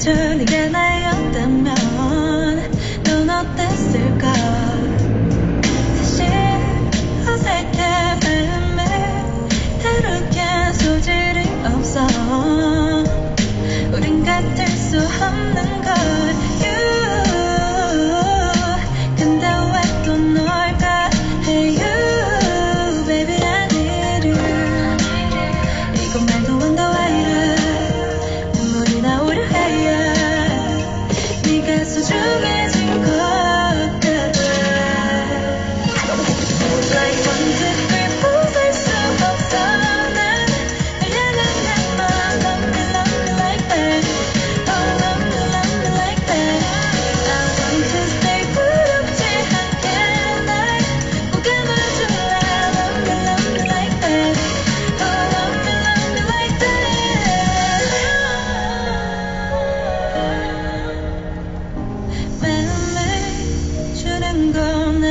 turn again. I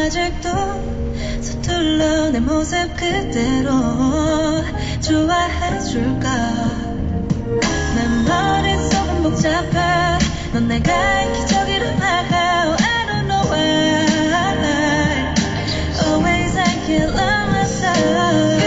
아직도 서툴러 내 모습 그대로 좋아해줄까 내 머릿속은 복잡해 넌 내가 기적이라 말해 oh, I don't know why Always I can't love myself